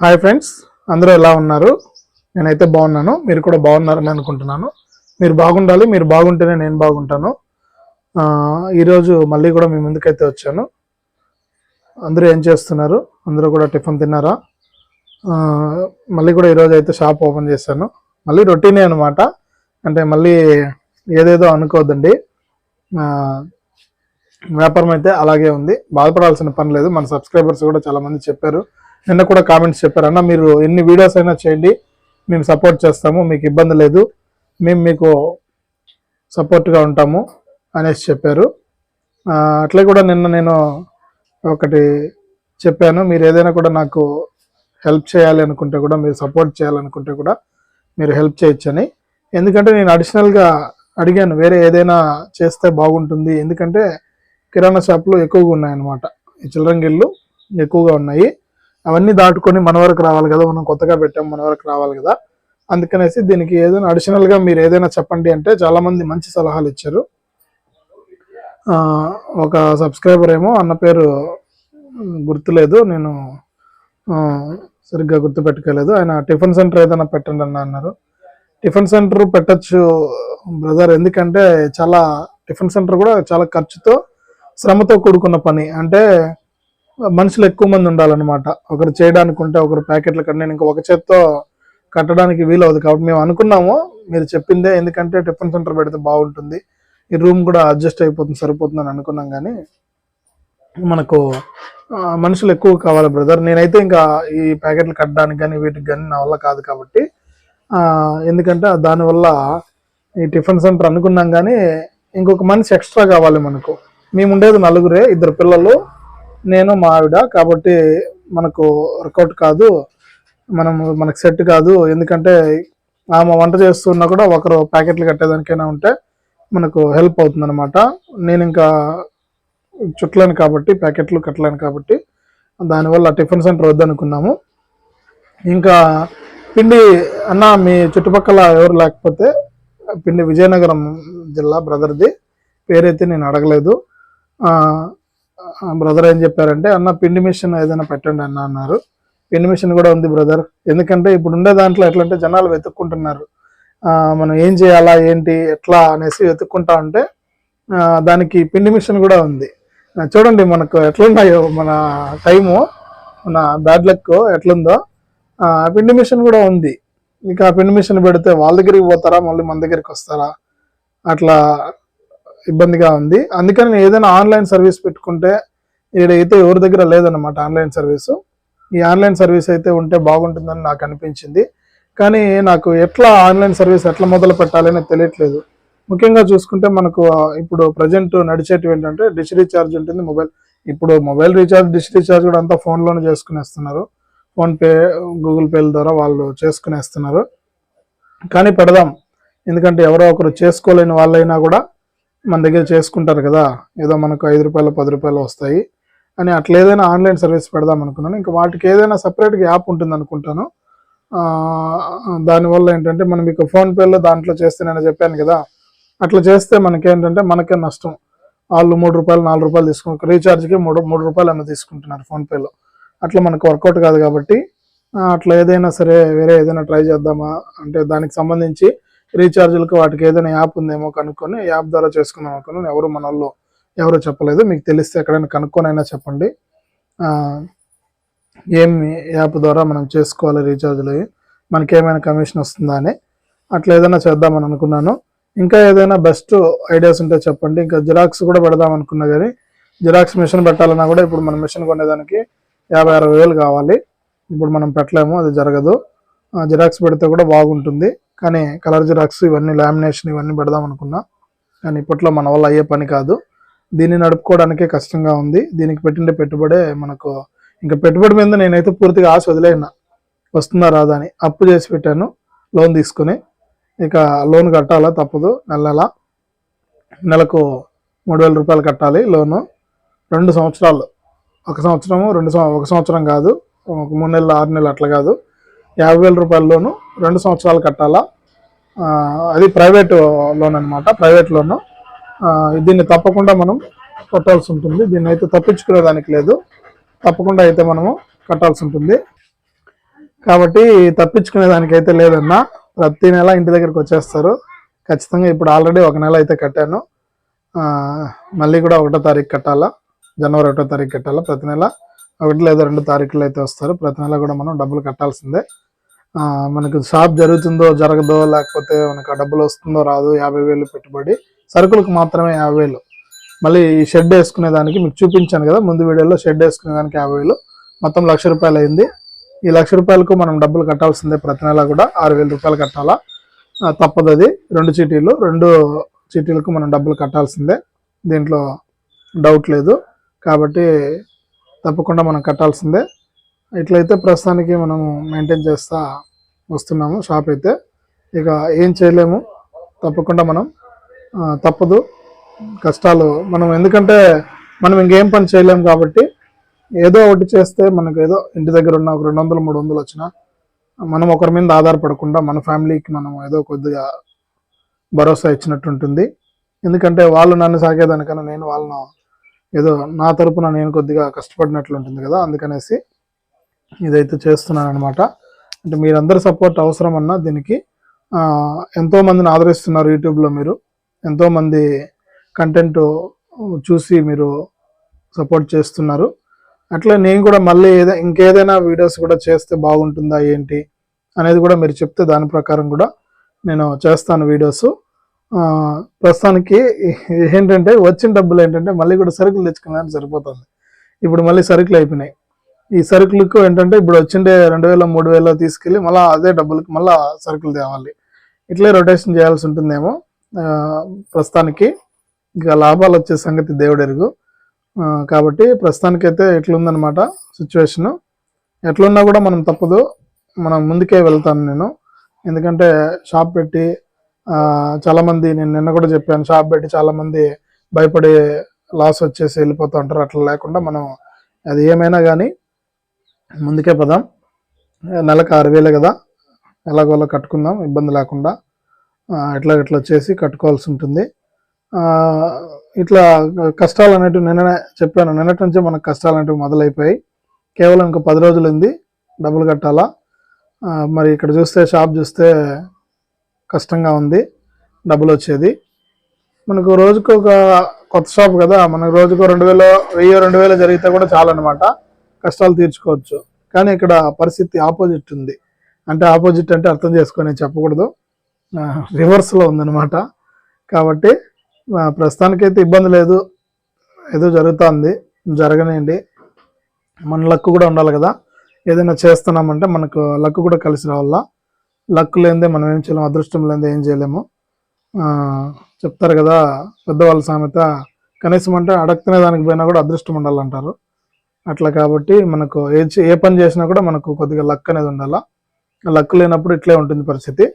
Hi friends అందరూ ఎలా ఉన్నారు? నేనైతే బాగున్నాను. మీరు కూడా బాగున్నారని అనుకుంటున్నాను. మీరు బాగుండాలి మీరు బాగుంటేనే నేను బాగుంటాను. ఈరోజు మళ్ళీ కూడా మీ ముందుకైతే వచ్చాను. అందరూ ఏం చేస్తున్నారు? అందరూ కూడా టిఫిన్ తిన్నారా? మళ్ళీ కూడా ఈరోజు అయితే షాప్ ఓపెన్ చేశాను. మళ్ళీ రొటీనే అనమాట అంటే మళ్ళీ ఏదేదో అనుకోవద్దండి వ్యాపారం అయితే అలాగే ఉంది. బాధపడాల్సిన పని లేదు. మన సబ్స్క్రైబర్స్ కూడా చాలామంది చెప్పారు. నిన్న కూడా కామెంట్స్ చెప్పారు. అన్న మీరు ఎన్ని వీడియోస్ అయినా చేయండి మేము సపోర్ట్ చేస్తాము మీకు ఇబ్బంది లేదు మేము మీకు సపోర్ట్గా ఉంటాము అనేసి చెప్పారు. అట్లే కూడా నిన్న నేను ఒకటి చెప్పాను. మీరు ఏదైనా కూడా నాకు హెల్ప్ చేయాలి అనుకుంటే కూడా మీరు సపోర్ట్ చేయాలనుకుంటే కూడా మీరు హెల్ప్ చేయొచ్చని. ఎందుకంటే నేను అడిషనల్గా అడిగాను వేరే ఏదైనా చేస్తే బాగుంటుంది. ఎందుకంటే కిరాణా షాపులు ఎక్కువగా ఉన్నాయన్నమాట. ఈ చిల్లరంగిళ్ళు ఎక్కువగా ఉన్నాయి. అవన్నీ దాటుకొని మన వరకు రావాలి కదా మనం కొత్తగా పెట్టాం మన వరకు రావాలి కదా. అందుకనేసి దీనికి ఏదైనా అడిషనల్గా మీరు ఏదైనా చెప్పండి అంటే చాలా మంది మంచి సలహాలు ఇచ్చారు. ఒక సబ్స్క్రైబర్ ఏమో అన్న పేరు గుర్తులేదు నేను సరిగ్గా గుర్తు పెట్టుకోలేదు ఆయన టిఫిన్ సెంటర్ ఏదైనా పెట్టండి అన్న అన్నారు. టిఫిన్ సెంటర్ పెట్టచ్చు బ్రదర్ ఎందుకంటే చాలా టిఫిన్ సెంటర్ కూడా చాలా ఖర్చుతో శ్రమతో కూడుకున్న పని. అంటే మనుషులు ఎక్కువ మంది ఉండాలన్నమాట. ఒకరు చేయడానికి ఉంటే ఒకరు ప్యాకెట్లు కన్నా ఇంకా ఒక చేత్తో కట్టడానికి వీలవదు కాబట్టి మేము అనుకున్నాము. మీరు చెప్పిందే ఎందుకంటే టిఫిన్ సెంటర్ పెడితే బాగుంటుంది. ఈ రూమ్ కూడా అడ్జస్ట్ అయిపోతుంది సరిపోతుంది అని అనుకున్నాం కానీ మనకు మనుషులు ఎక్కువ కావాలి బ్రదర్. నేనైతే ఇంకా ఈ ప్యాకెట్లు కట్టడానికి కానీ వీటికి కానీ నా వల్ల కాదు కాబట్టి ఎందుకంటే దానివల్ల ఈ టిఫిన్ సెంటర్ అనుకున్నాం కానీ ఇంకొక మనిషి ఎక్స్ట్రా కావాలి మనకు. మేము ఉండేది నలుగురే ఇద్దరు పిల్లలు. నేను మా ఆవిడ కాబట్టి మనకు వర్కౌట్ కాదు మనం మనకు సెట్ కాదు. ఎందుకంటే ఆమె వంట చేస్తున్నా కూడా ఒకరు ప్యాకెట్లు కట్టేదానికైనా ఉంటే మనకు హెల్ప్ అవుతుంది అనమాట నేను ఇంకా చుట్టలేను కాబట్టి ప్యాకెట్లు కట్టలేను కాబట్టి దానివల్ల టిఫిన్ సెంటర్ వద్దనుకున్నాము. ఇంకా పిండి అన్న మీ చుట్టుపక్కల ఎవరు లేకపోతే పిండి విజయనగరం జిల్లా బ్రదర్ది పేరైతే నేను అడగలేదు. బ్రదర్ ఏం చెప్పారంటే అన్న పిండి మిషన్ ఏదైనా పెట్టండి అన్న అన్నారు. పిండి మిషన్ కూడా ఉంది బ్రదర్. ఎందుకంటే ఇప్పుడు ఉండే దాంట్లో ఎట్లా అంటే జనాలు వెతుక్కుంటున్నారు. మనం ఏం చేయాలా ఏంటి ఎట్లా అనేసి వెతుక్కుంటా ఉంటే దానికి పిండి మిషన్ కూడా ఉంది. చూడండి మనకు ఎట్లున్నాయో మన టైము మన బ్యాడ్ లక్ ఎట్లుందో. పిండి మిషన్ కూడా ఉంది. ఇక పిండి మిషన్ పెడితే వాళ్ళ దగ్గరికి పోతారా మళ్ళీ మన దగ్గరికి వస్తారా? అట్లా ఇబ్బందిగా ఉంది. అందుకని నేను ఏదైనా ఆన్లైన్ సర్వీస్ పెట్టుకుంటే ఈడైతే ఎవరి దగ్గర లేదన్నమాట ఆన్లైన్ సర్వీసు. ఈ ఆన్లైన్ సర్వీస్ అయితే ఉంటే బాగుంటుందని నాకు అనిపించింది. కానీ నాకు ఎట్లా ఆన్లైన్ సర్వీస్ ఎట్లా మొదలు పెట్టాలని తెలియట్లేదు. ముఖ్యంగా చూసుకుంటే మనకు ఇప్పుడు ప్రజెంట్ నడిచేటివి ఏంటంటే డిష్ రీఛార్జ్ ఉంటుంది మొబైల్. ఇప్పుడు మొబైల్ రీఛార్జ్ డిష్ రీఛార్జ్ కూడా అంతా ఫోన్లోనే చేసుకునేస్తున్నారు. ఫోన్పే గూగుల్ పేల ద్వారా వాళ్ళు చేసుకునేస్తున్నారు. కానీ పెడదాం. ఎందుకంటే ఎవరో ఒకరు చేసుకోలేని వాళ్ళైనా కూడా మన దగ్గర చేసుకుంటారు కదా ఏదో మనకు ఐదు రూపాయలు పది రూపాయలు వస్తాయి అని అట్లా ఏదైనా ఆన్లైన్ సర్వీస్ పెడదాం అనుకున్నాను. ఇంకా వాటికి ఏదైనా సపరేట్గా యాప్ ఉంటుంది అనుకుంటాను. దానివల్ల ఏంటంటే మనం ఇక ఫోన్పేలో దాంట్లో చేస్తే నేను చెప్పాను కదా అట్లా చేస్తే మనకేంటంటే మనకే నష్టం. వాళ్ళు మూడు రూపాయలు నాలుగు రూపాయలు తీసుకుంటారు రీఛార్జ్కి మూడు మూడు రూపాయలు ఏమైనా తీసుకుంటున్నారు ఫోన్పేలో అట్లా మనకు వర్కౌట్ కాదు కాబట్టి అట్లా ఏదైనా సరే వేరే ఏదైనా ట్రై చేద్దామా అంటే దానికి సంబంధించి రీఛార్జ్లకు వాటికి ఏదైనా యాప్ ఉందేమో కనుక్కొని యాప్ ద్వారా చేసుకుందాం అనుకున్నాను. ఎవరు మన వాళ్ళు ఎవరు చెప్పలేదు. మీకు తెలిస్తే ఎక్కడైనా కనుక్కొని అయినా చెప్పండి ఏమి యాప్ ద్వారా మనం చేసుకోవాలి రీఛార్జ్లు? మనకి ఏమైనా కమిషన్ వస్తుందా అని. అట్లా ఏదైనా చేద్దామని అనుకున్నాను. ఇంకా ఏదైనా బెస్ట్ ఐడియాస్ ఉంటే చెప్పండి. ఇంకా జిరాక్స్ కూడా పెడదాం అనుకున్నా కానీ జిరాక్స్ మిషన్ పెట్టాలన్నా కూడా ఇప్పుడు మన మిషన్ కొనేదానికి యాభై అరవై వేలు కావాలి. ఇప్పుడు మనం పెట్టలేము అది జరగదు. జిరాక్స్ పెడితే కూడా బాగుంటుంది. కానీ కలర్ జిరాక్స్ ఇవన్నీ లామినేషన్ ఇవన్నీ పెడదాం అనుకున్నా. కానీ ఇప్పట్లో మన వల్ల అయ్యే పని కాదు. దీన్ని నడుపుకోవడానికే కష్టంగా ఉంది. దీనికి పెట్టిండే పెట్టుబడే మనకు ఇంకా పెట్టుబడి మీద నేనైతే పూర్తిగా ఆశ వదిలేనా వస్తుందా రాదా అని అప్పు చేసి పెట్టాను. లోన్ తీసుకుని. ఇక లోన్ కట్టాలా? తప్పదు. నెల నెల. నెలకు మూడు వేల రూపాయలు కట్టాలి లోను. రెండు సంవత్సరాలు. ఒక సంవత్సరము రెండు ఒక సంవత్సరం కాదు. ఒక మూడు నెలలు ఆరు నెలలు అట్లా కాదు. యాభై వేల రూపాయల లోను రెండు సంవత్సరాలు కట్టాలా? అది ప్రైవేట్ లోన్ అనమాట ప్రైవేట్ లోను. దీన్ని తప్పకుండా మనం కట్టాల్సి ఉంటుంది. దీన్ని అయితే తప్పించుకునేదానికి లేదు. తప్పకుండా అయితే మనము కట్టాల్సి ఉంటుంది. కాబట్టి తప్పించుకునే దానికైతే లేదన్నా ప్రతి నెల ఇంటి దగ్గరికి వచ్చేస్తారు. ఖచ్చితంగా ఇప్పుడు ఆల్రెడీ ఒక నెల అయితే కట్టాను. మళ్ళీ కూడా ఒకటో తారీఖు కట్టాలా? జనవరి ఒకటో తారీఖు కట్టాలా? ప్రతి నెల ఒకటి లేదా రెండు తారీఖులు అయితే వస్తారు. ప్రతి నెల కూడా మనం డబ్బులు కట్టాల్సిందే. మనకు షాప్ జరుగుతుందో జరగదో లేకపోతే మనకు ఆ డబ్బులు వస్తుందో రాదు యాభై వేలు పెట్టుబడి సరుకులకు మాత్రమే యాభై వేలు. మళ్ళీ ఈ షెడ్ వేసుకునే దానికి మీకు చూపించాను కదా ముందు వీడియోలో షెడ్ వేసుకునే దానికి యాభై వేలు. మొత్తం లక్ష రూపాయలు అయింది. ఈ లక్ష రూపాయలకు మనం డబ్బులు కట్టాల్సిందే ప్రతి నెల కూడా ఆరు వేల రూపాయలు కట్టాలా? తప్పదు అది. రెండు చీటీలు రెండు చీటీలకు మనం డబ్బులు కట్టాల్సిందే. దీంట్లో డౌట్ లేదు. కాబట్టి తప్పకుండా మనం కట్టాల్సిందే. ఇట్లయితే ప్రస్తుతానికి మనము మెయింటైన్ చేస్తూ వస్తున్నాము. షాప్ అయితే ఇక ఏం చేయలేము. తప్పకుండా మనం తప్పదు. కష్టాలు మనం ఎందుకంటే మనం ఇంకేం పని చేయలేము కాబట్టి ఏదో ఒకటి చేస్తే మనకు ఏదో ఇంటి దగ్గర ఉన్న ఒక రెండు వందలు మూడు వందలు వచ్చినా మనం ఒకరి మీద ఆధారపడకుండా మన ఫ్యామిలీకి మనం ఏదో కొద్దిగా భరోసా ఇచ్చినట్టు ఉంటుంది. ఎందుకంటే వాళ్ళు నన్ను సాగేదానికన్నా నేను వాళ్ళను ఏదో నా తరపున నేను కొద్దిగా కష్టపడినట్లు ఉంటుంది కదా అందుకనేసి ఇదైతే చేస్తున్నాను అనమాట అంటే మీరందరి సపోర్ట్ అవసరమన్నా దీనికి ఎంతోమందిని ఆదరిస్తున్నారు యూట్యూబ్లో మీరు. ఎంతోమంది కంటెంట్ చూసి మీరు సపోర్ట్ చేస్తున్నారు. అట్లా నేను కూడా మళ్ళీ ఏదైనా ఇంకేదైనా వీడియోస్ కూడా చేస్తే బాగుంటుందా ఏంటి అనేది కూడా మీరు చెప్తే దాని ప్రకారం కూడా నేను చేస్తాను వీడియోస్. ప్రస్తుతానికి ఏంటంటే వచ్చిన డబ్బులు ఏంటంటే మళ్ళీ కూడా సరుకులు తెచ్చుకున్నాను సరిపోతుంది. ఇప్పుడు మళ్ళీ సరుకులు అయిపోయినాయి. ఈ సరుకులకు ఏంటంటే ఇప్పుడు వచ్చిండే రెండు వేల మూడు వేల తీసుకెళ్ళి మళ్ళీ అదే డబ్బులకి మళ్ళీ సరుకులు తేవాలి. ఇట్లే రొటేషన్ చేయాల్సి ఉంటుందేమో ప్రస్తుతానికి. ఇంకా లాభాలు వచ్చే సంగతి దేవుడెరుగు కాబట్టి ప్రస్తుతానికైతే ఎట్లుందనమాట సిచ్యువేషను ఎట్లున్నా కూడా మనం తప్పదు. మనం ముందుకే వెళ్తాను నేను. ఎందుకంటే షాప్ పెట్టి చాలామంది నేను నిన్న కూడా చెప్పాను షాప్ పెట్టి చాలామంది భయపడి లాస్ వచ్చేసి వెళ్ళిపోతూ ఉంటారు. అట్లా లేకుండా మనం అది ఏమైనా కానీ ముందుకే పదాం. నెలకు ఆరు వేలే కదా. ఎలాగోలా కట్టుకుందాం ఇబ్బంది లేకుండా ఇట్లా ఇట్లా చేసి కట్టుకోవాల్సి ఉంటుంది. ఇట్లా కష్టాలు అనేటివి నిన్ననే చెప్పాను. నిన్నటి నుంచే మనకు కష్టాలు అనేటివి మొదలైపోయాయి. కేవలం ఇంకా పది రోజులు ఉంది డబ్బులు కట్టాలా? మరి ఇక్కడ చూస్తే షాప్ చూస్తే కష్టంగా ఉంది డబ్బులు వచ్చేది. మనకు రోజుకు ఒక కొత్త షాప్ కదా. మనకు రోజుకు రెండు వేలు వెయ్యి రెండు వేలు జరిగితే కూడా చాలన్నమాట. కష్టాలు తీర్చుకోవచ్చు. కానీ ఇక్కడ పరిస్థితి ఆపోజిట్ ఉంది. అంటే ఆపోజిట్ అంటే అర్థం చేసుకొని చెప్పకూడదు. రివర్స్లో ఉందన్నమాట. కాబట్టి ప్రస్తుతానికైతే ఇబ్బంది లేదు. ఏదో జరుగుతుంది. జరగనండి మన లక్ కూడా ఉండాలి కదా. ఏదైనా చేస్తున్నామంటే మనకు లక్ కూడా కలిసి రావాలా. లక్ లేనిదే మనం ఏం చేయలేము. అదృష్టం లేనిదే ఏం చేయలేము. చెప్తారు కదా పెద్దవాళ్ళ సామెత కనీసం అంటే అడగనే దానికి పోయినా కూడా అదృష్టం ఉండాలంటారు. అట్లా కాబట్టి మనకు ఏ ఏ పని చేసినా కూడా మనకు కొద్దిగా లక్ అనేది ఉండాలా? లక్ లేనప్పుడు ఇట్లే ఉంటుంది పరిస్థితి.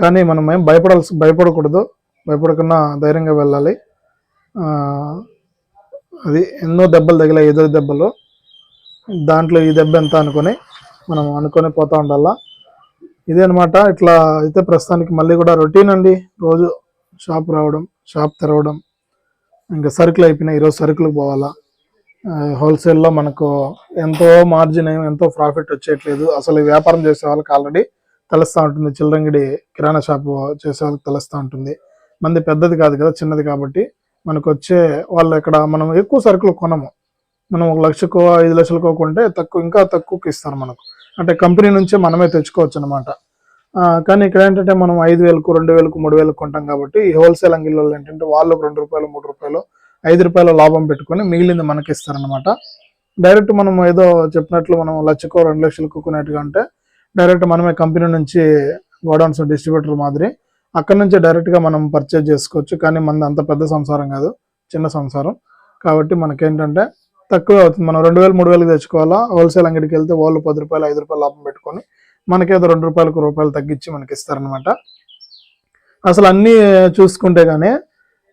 కానీ మనం ఏం భయపడాల్సి భయపడకూడదు. భయపడకుండా ధైర్యంగా వెళ్ళాలి. అది ఎన్నో దెబ్బలు తగిలాయి ఎదురు దెబ్బలు. దాంట్లో ఈ దెబ్బ ఎంత అనుకొని మనం అనుకొని పోతూ ఉండాలా? ఇదే అనమాట ఇట్లా అయితే ప్రస్తుతానికి మళ్ళీ కూడా రొటీన్ అండి. రోజు షాప్ రావడం షాప్ తెరవడం. ఇంకా సరుకులు అయిపోయినాయి. ఈరోజు సరుకులకు పోవాలా? హోల్సేల్లో మనకు ఎంతో మార్జిన్ ఎంతో ప్రాఫిట్ వచ్చేయట్లేదు. అసలు ఈ వ్యాపారం చేసే వాళ్ళకి ఆల్రెడీ తెలుస్తూ ఉంటుంది. చిల్లరంగిడి కిరాణా షాప్ చేసే వాళ్ళకి తెలుస్తూ ఉంటుంది. మంది పెద్దది కాదు కదా చిన్నది కాబట్టి మనకు వచ్చే వాళ్ళు ఇక్కడ మనం ఎక్కువ సరుకులు కొనము. మనం ఒక లక్షకో ఐదు లక్షలకో కొంటే తక్కువ ఇంకా తక్కువకి ఇస్తారు మనకు. అంటే కంపెనీ నుంచే మనమే తెచ్చుకోవచ్చు అనమాట కానీ ఇక్కడ ఏంటంటే మనం ఐదు వేలకు రెండు వేలకు మూడు వేలకు కొంటాం కాబట్టి ఈ అంగిల్ వాళ్ళు ఏంటంటే వాళ్ళు ఒక రెండు రూపాయలు మూడు రూపాయలు ఐదు రూపాయల లాభం పెట్టుకొని మిగిలింది మనకి ఇస్తారనమాట డైరెక్ట్ మనం ఏదో చెప్పినట్లు మనం లక్షకో రెండు లక్షలు కొనేట్టుగా అంటే డైరెక్ట్ మనమే కంపెనీ నుంచి గోడౌన్స్ డిస్ట్రిబ్యూటర్ మాదిరి అక్కడ నుంచి డైరెక్ట్గా మనం పర్చేజ్ చేసుకోవచ్చు. కానీ మనది అంత పెద్ద సంసారం కాదు చిన్న సంసారం. కాబట్టి మనకేంటంటే తక్కువ అవుతుంది. మనం రెండు వేలు మూడు వేలకు తెచ్చుకోవాలా? హోల్సేల్ అంగడికి వెళ్తే వాళ్ళు పది రూపాయలు ఐదు రూపాయలు లాభం పెట్టుకొని మనకేదో రెండు రూపాయలకు రూపాయలు తగ్గించి మనకి ఇస్తారనమాట అసలు అన్నీ చూసుకుంటే కానీ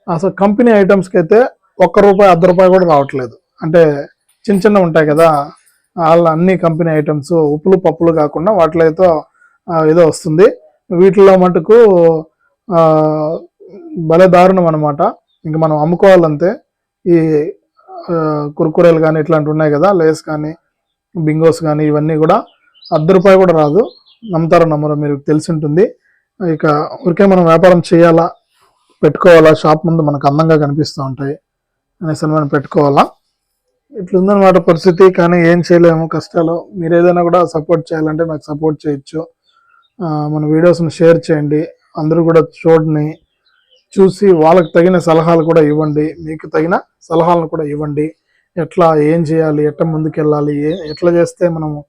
అసలు కంపెనీ ఐటమ్స్కి అయితే ఒక్క రూపాయి అర్ధ రూపాయి కూడా రావట్లేదు. అంటే చిన్న చిన్న ఉంటాయి కదా వాళ్ళ అన్ని కంపెనీ ఐటమ్స్ ఉప్పులు పప్పులు కాకుండా వాటిలో అయితే ఏదో వస్తుంది. వీటిలో మటుకు భలే దారుణం అనమాట ఇంక మనం అమ్ముకోవాలంతే ఈ కురుకురేలు కానీ ఇట్లాంటివి ఉన్నాయి కదా లేస్ కానీ బింగోస్ కానీ ఇవన్నీ కూడా అర్ధ రూపాయి కూడా రాదు. నమ్ముతారో నమ్మరో మీరు తెలిసి ఉంటుంది ఇక ఊరికే మనం వ్యాపారం చేయాలా పెట్టుకోవాలా షాప్ ముందు మనకు అందంగా కనిపిస్తూ ఉంటాయి. అనేసి మనం పెట్టుకోవాలా? ఇట్లుందనమాట పరిస్థితి కానీ ఏం చేయలేము కష్టాలు. మీరు ఏదైనా కూడా సపోర్ట్ చేయాలంటే నాకు సపోర్ట్ చేయొచ్చు. మన వీడియోస్ని షేర్ చేయండి. అందరూ కూడా చూడని చూసి వాళ్ళకి తగిన సలహాలు కూడా ఇవ్వండి. మీకు తగిన సలహాలను కూడా ఇవ్వండి. ఎట్లా ఏం చేయాలి ఎట్లా ముందుకు వెళ్ళాలి ఏ- ఎట్లా చేస్తే మనము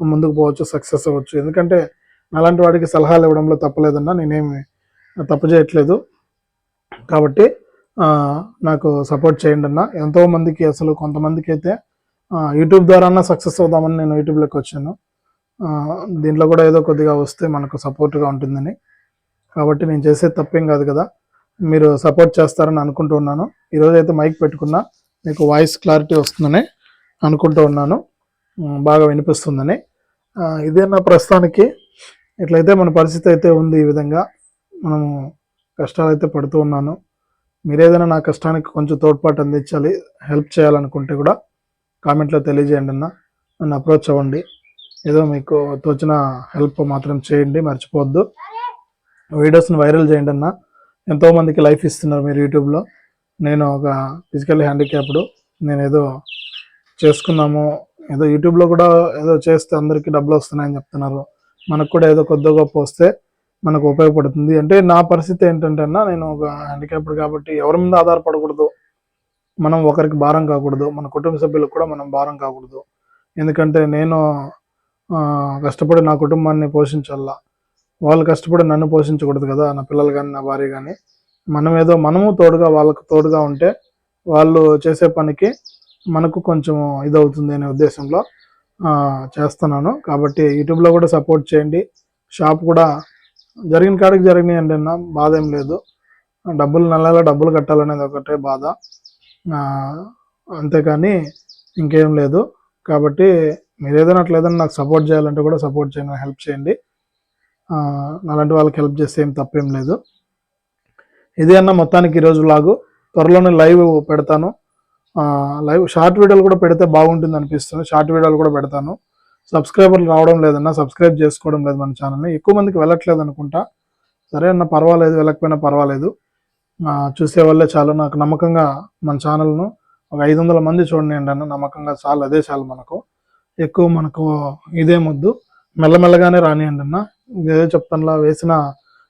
ముందుకు పోవచ్చు సక్సెస్ అవ్వచ్చు. ఎందుకంటే అలాంటి వాడికి సలహాలు ఇవ్వడంలో తప్పలేదన్నా నేనేమి తప్పు చేయట్లేదు. కాబట్టి నాకు సపోర్ట్ చేయండి అన్న. ఎంతో మందికి అసలు కొంతమందికి అయితే యూట్యూబ్ ద్వారా సక్సెస్ అవుదామని నేను యూట్యూబ్లోకి వచ్చాను. దీంట్లో కూడా ఏదో కొద్దిగా వస్తే మనకు సపోర్ట్గా ఉంటుందని. కాబట్టి నేను చేసే తప్పేం కాదు కదా. మీరు సపోర్ట్ చేస్తారని అనుకుంటూ ఉన్నాను. ఈరోజు అయితే మైక్ పెట్టుకున్నా మీకు వాయిస్ క్లారిటీ వస్తుందని అనుకుంటూ ఉన్నాను. బాగా వినిపిస్తుందని. ఇదే నా ప్రస్తుతానికి. ఇట్లయితే మన పరిస్థితి అయితే ఉంది ఈ విధంగా. మనము కష్టాలు అయితే పడుతూ ఉన్నాను. మీరు ఏదైనా నా కష్టానికి కొంచెం తోడ్పాటు అందించాలి హెల్ప్ చేయాలనుకుంటే కూడా కామెంట్లో తెలియజేయండి అన్న. నన్ను అప్రోచ్ అవ్వండి. ఏదో మీకు తోచిన హెల్ప్ మాత్రం చేయండి మర్చిపోవద్దు. వీడియోస్ని వైరల్ చేయండి అన్న. ఎంతోమందికి లైఫ్ ఇస్తున్నారు మీరు యూట్యూబ్లో. నేను ఒక ఫిజికల్ హ్యాండిక్యాప్డ్. నేను ఏదో చేసుకున్నాము ఏదో యూట్యూబ్లో కూడా ఏదో చేస్తే అందరికీ డబ్బులు వస్తున్నాయని చెప్తున్నారు. మనకు కూడా ఏదో కొద్ది గొప్ప వస్తే మనకు ఉపయోగపడుతుంది. అంటే నా పరిస్థితి ఏంటంటే అన్న నేను ఒక హ్యాండిక్యాప్డ్ కాబట్టి ఎవరి మీద ఆధారపడకూడదు. మనం ఒకరికి భారం కాకూడదు. మన కుటుంబ సభ్యులకు కూడా మనం భారం కాకూడదు. ఎందుకంటే నేను కష్టపడి నా కుటుంబాన్ని పోషించాలా? వాళ్ళు కష్టపడి నన్ను పోషించకూడదు కదా నా పిల్లలు కానీ నా భార్య కానీ మనం ఏదో మనము తోడుగా వాళ్ళకు తోడుగా ఉంటే వాళ్ళు చేసే పనికి మనకు కొంచెం ఇదవుతుంది అనే ఉద్దేశంలో చేస్తున్నాను. కాబట్టి యూట్యూబ్లో కూడా సపోర్ట్ చేయండి. షాప్ కూడా జరిగిన కాడికి జరిగినాయి అన్న బాధ ఏం లేదు. డబ్బులు నెల డబ్బులు కట్టాలనేది ఒకటే బాధ. అంతేకాని ఇంకేం లేదు. కాబట్టి మీరు ఏదైనా అట్లేదని నాకు సపోర్ట్ చేయాలంటే కూడా సపోర్ట్ చేయండి హెల్ప్ చేయండి. అలాంటి వాళ్ళకి హెల్ప్ చేస్తే ఏం తప్పేం లేదు. ఇదే అన్న మొత్తానికి ఈరోజు లాగు. త్వరలోనే లైవ్ పెడతాను. లైవ్ షార్ట్ వీడియోలు కూడా పెడితే బాగుంటుంది అనిపిస్తుంది. షార్ట్ వీడియోలు కూడా పెడతాను. సబ్స్క్రైబర్లు రావడం లేదన్నా సబ్స్క్రైబ్ చేసుకోవడం లేదు మన ఛానల్ని. ఎక్కువ మందికి వెళ్ళట్లేదు అనుకుంటా. సరే అన్న పర్వాలేదు వెళ్ళకపోయినా పర్వాలేదు. చూసే వాళ్ళే చాలు. నాకు నమ్మకంగా మన ఛానల్ను ఒక ఐదు వందల మంది చూడండి అన్న. నమ్మకంగా చాలు అదే చాలు మనకు. ఎక్కువ మనకు ఇదే ముద్దు. మెల్లమెల్లగానే రానియండి అన్న. ఇదే చెప్తానులా వేసిన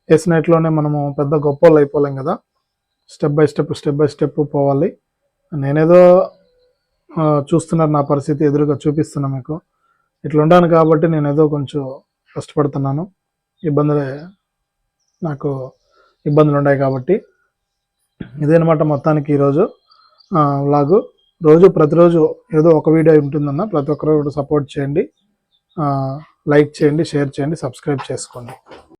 వేసినట్లోనే మనము పెద్ద గొప్ప అయిపోలేం కదా. Step by step step by step పోవాలి. నేనేదో చూస్తున్నారు నా పరిస్థితి ఎదురుగా చూపిస్తున్నా మీకు. ఇట్లా ఉండాను కాబట్టి నేను ఏదో కొంచెం కష్టపడుతున్నాను. ఇబ్బందులే నాకు ఇబ్బందులు ఉన్నాయి కాబట్టి. ఇదేనమాట మొత్తానికి ఈరోజు వ్లాగు. రోజు ప్రతిరోజు ఏదో ఒక వీడియో ఉంటుందన్న ప్రతి ఒక్కరు సపోర్ట్ చేయండి. లైక్ చేయండి షేర్ చేయండి సబ్స్క్రైబ్ చేసుకోండి.